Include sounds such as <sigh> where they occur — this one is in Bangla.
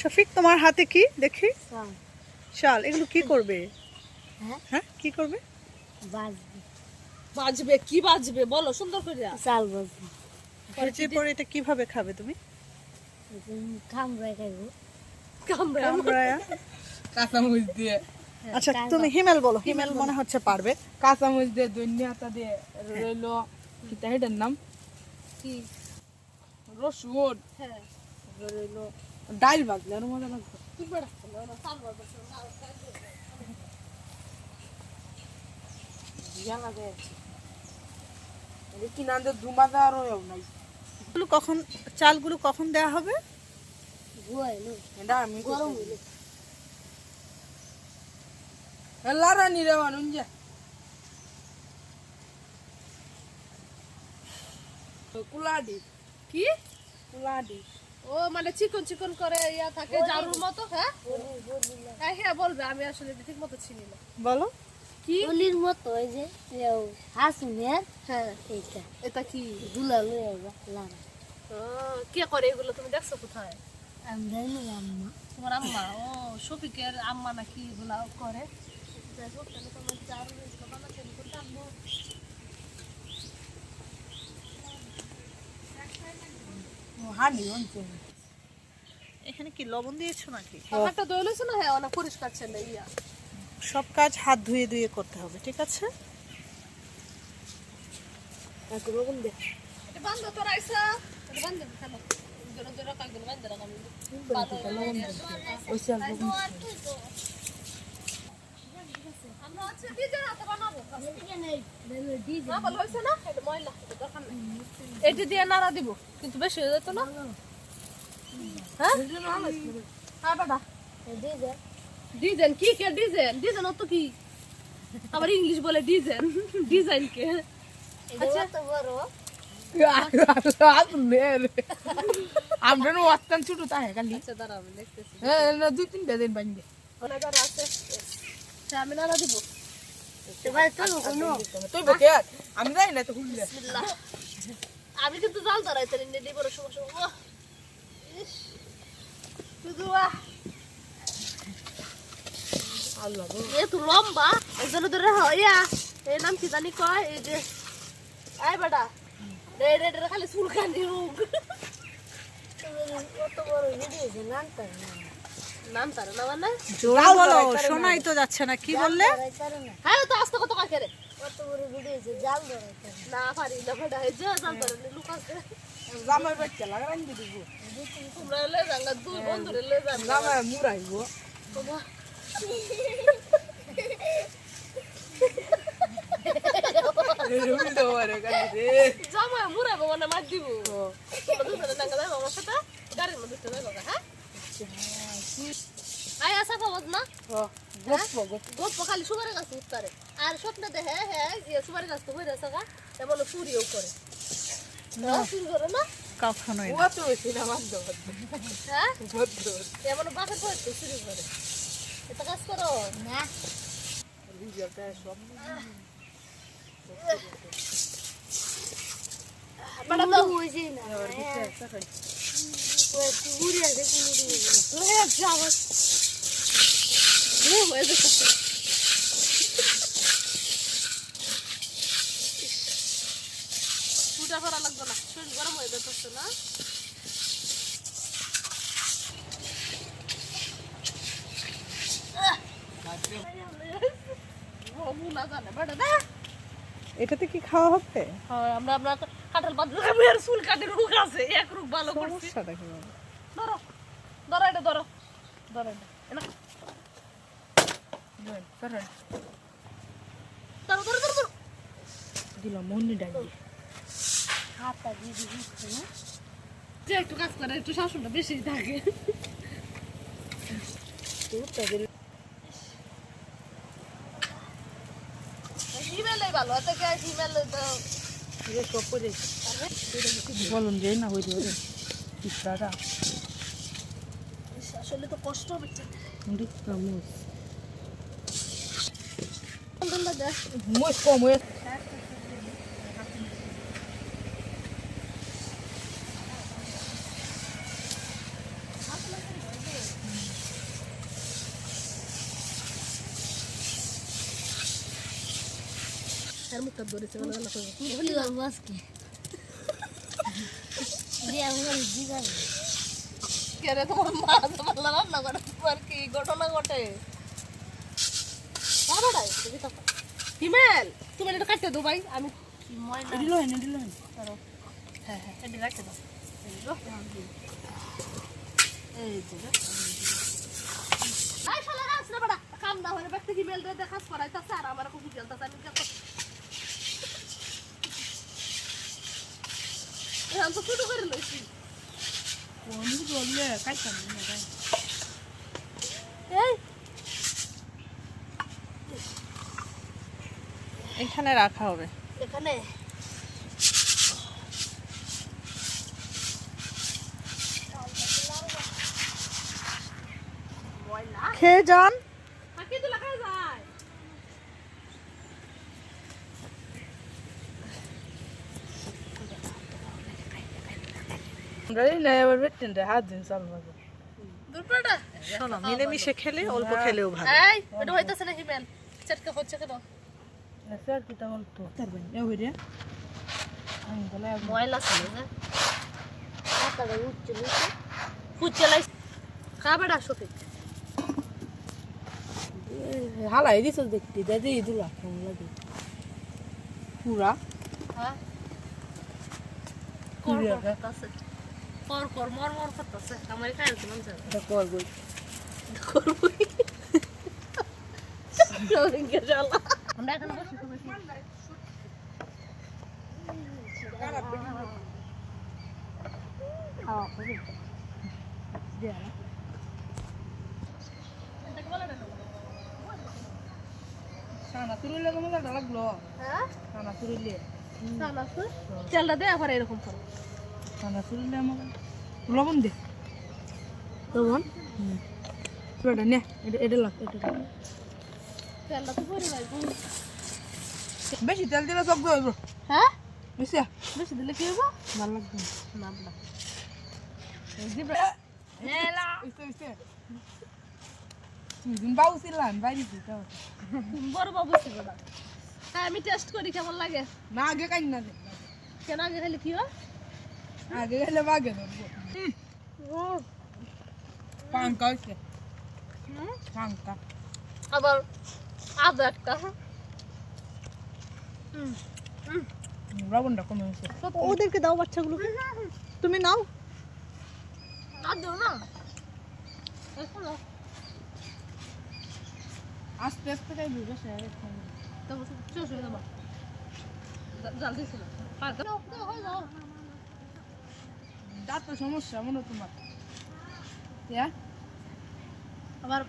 শফিক তোমার হাতে কি? দেখি। চাল। এগুলো কি করবে? হ্যাঁ? হ্যাঁ কি করবে? বাজবে। বাজবে কি বাজবে? বলো সুন্দর করে চাল বাজবে ভেজে পরে এটা কীভাবে খাবে তুমি? খাইব। কাঁচামরিচ দিয়ে। আচ্ছা তুমি হিমেল বলো হিমেল মনে হচ্ছে পারবে। কাঁচামরিচ দিয়ে ধনিয়া দিয়ে রইল কিতা হেটার নাম? কি? রসুন। হ্যাঁ। ডাল ভাজলে আরও মজা লাগবে। কখন চালগুলো কখন দেয়া হবে? আমি গরম হইল। লারা নিরে মানুন কুলাডি কি? কুলাডি ও মানে চিকন চিকন করে ইয়া থাকে জারুর মতো হ্যাঁ? হ্যাঁ হ্যাঁ বলবে আমি আসলে ঠিক মতো চিনি না। বলো। কি? গলির মতো ওই যে হাসুনের হ্যাঁ। এইটা। এটা কি? গুলা কে করে এগুলো? তুমি দেখছ কোথায়? আমি জানি আম্মা। তোমার আম্মা? ও শফিকের আম্মা নাকি এগুলা করে? যাই হোক, তাহলে তোমার জারুর এগুলো বানাতে করতে আনব। হানি অঞ্চল এখানে কি লবণ দিয়েছ নাকি? পাহাড়টা দই লইছো না? হ্যাঁ অনেক পরিষ্কার ছেলে ইয়া। সব কাজ হাত ধুয়ে ধুয়ে করতে হবে ঠিক আছে? দে। এটা বন্ধ তোর আইসা এটা বান্ধ খালো জোরে জোরে কালকে বান্ধ রাখ। আমি ওই সব আমরা হচ্ছে ডিজে হাতে বানাবো এদিকে নেই বেলো ডিজে না ভালো হয়েছে না এটা ময়লা এটা দরকার নেই এটি দিয়ে নাড়া দিব কিন্তু বেশি হয়ে যেত না হ্যাঁ হ্যাঁ বাবা ডিজে ডিজাইন কি কে ডিজাইন ডিজাইন অত কি আবার ইংলিশ বলে ডিজাইন ডিজাইন কে আচ্ছা তো বড় আমরা ওয়াস্তান ছোট তাহে খালি আচ্ছা দাঁড়া আমি দেখতেছি হ্যাঁ না দুই তিনটা দিন বানিয়ে অনেক আর আছে আচ্ছা, আমি নাড়া দিব এবার তো কোনো তুই বকে আমি যাই না তো বিসমিল্লাহ। আমি কিন্তু জাল ধরাইতে নিয়ে বড় সমস্যা ওহ, ইস, শুধু আহ, আল্লাহ এ তো লম্বা একজন ধরে হইয়া এই নাম কি জানি কয় এই যে আই বেটা। রে রে খালি <laughs> কত বড় ভিডিও না। জোর বলো শোনাই তো যাচ্ছে না কি বললে? হ্যাঁ তো আস্তে কত কাকে রে? জামাই জামাই মুরাইব <laughs> মানে মার দিব। সাথে? গাড়ির মধ্যে চলে হ্যাঁ আয় আসা পাবো না। গপ্প গপ্প। গপ্প খালি সুপারি গাছ উত্তরে আর। স্বপ্ন দেখে হ্যাঁ ইয়ে সুপারি গাছ তো হয়ে থাকা এমন চুরিও করে। হ্যাঁ, চুরি করে না? কখনোই ও তো বেশি না হ্যাঁ? এমন বাসের পরে তো চুরি করে। এটা কাজ করো। না। সব চুটা করা লাগবে না শরীর গরম হয়ে যাচ্ছে না না জানে বেটা এটাতে কি খাওয়া হবে হ্যাঁ, আমরা আমরা কাঁঠাল পাত আমি আর চুল কাটে রোগ আছে। এক রোগ ভালো করছি। সমস্যাটা কি ধরো। ধরো এটা ধরো। ধরো এটা। ধরো ধরো ধরো ধরো দিলাম মন্দির ডাকি হাতটা দিয়ে না? যে একটু কাজ করে একটু শাসনটা বেশি থাকে হিমেলে ভালো এত কে হিমেলে তো সব করে বলুন যে না হইতে হবে ইচ্ছাটা আসলে তো কষ্ট হচ্ছে। আলহামদুলিল্লাহ, দেখ। মুস কম হয়ে। এর মুখটা ধরেছে মানে রান্না করব। কি করব আজকে। দিয়ে আমার দিঘা কে রে তোমার মাছ পাল্লা রান্না করে আর কি ঘটনা ঘটে। বাবাটাই তুমি তো হিমেল তুমি এটা কাটতে দাও ভাই আমি দিল হেন দিল হেন হ্যাঁ হ্যাঁ এটা রাখতে দাও। এই যে কাম না হলে ব্যক্তি হিমেল দেখাস করাইতাছে আর আমার কুকুর জ্বলতাছে আমি কি করব এখন তো শুরু করে লইছি। কোন বললে? খাইতাম না খাই এখানে রাখা হবে। এখানে। খেয়ে যান ফাঁকি তো লাগা যায় আমরা এই না এবার বেটেন রে হাত দিন চাল লাগবে দুপুরটা শোনো মিলেমিশে খেলে অল্প খেলেও ভালো। এটা হইতাছে না হিমেল চটকা হচ্ছে কেন হালাই দিছ দেখতে দাদি দুলা লাগে? পুরা। হ্যাঁ। কর কর কর কর মর মর করতাছে। আমার খাইতে মন চায় এটা কর গই করবই আমরা এখন বসে তুরিলে কেমন লাগল লাগল। হ্যাঁ? সানা তুরিলে সালাসু তেলটা দে আবার এরকম করো। সানা তুরিলে আমার লবণ দে। লবণ? এটা নে এটা এটা লাগ এটা লাগ। তেলটা তো পরে যাইবো বেশি তেল দিলে সব হইব। হ্যাঁ? বেশি বেশি দিলে কি হইব? ভালো লাগবে না। বাবু ছিলাম বাইরে দিতে বড় বাবু ছিল না। হ্যাঁ আমি টেস্ট করি কেমন লাগে। না আগে কাই না। কেন আগে খাইলে কি হয়? আগে গেলে বাগে ধরবো পাঙ্কা হইছে পাঙ্কা আবার আদা একটা লবণটা কমে হয়েছে ওদেরকে দাও বাচ্চাগুলোকে তুমি নাও আদা না এখন আস্তে আস্তে খাই বুঝে সে তবে শেষ হয়ে যাব জাল দিছিল পার দাও হয়ে যাও দাঁত তো সমস্যা মনে তোমার। আবার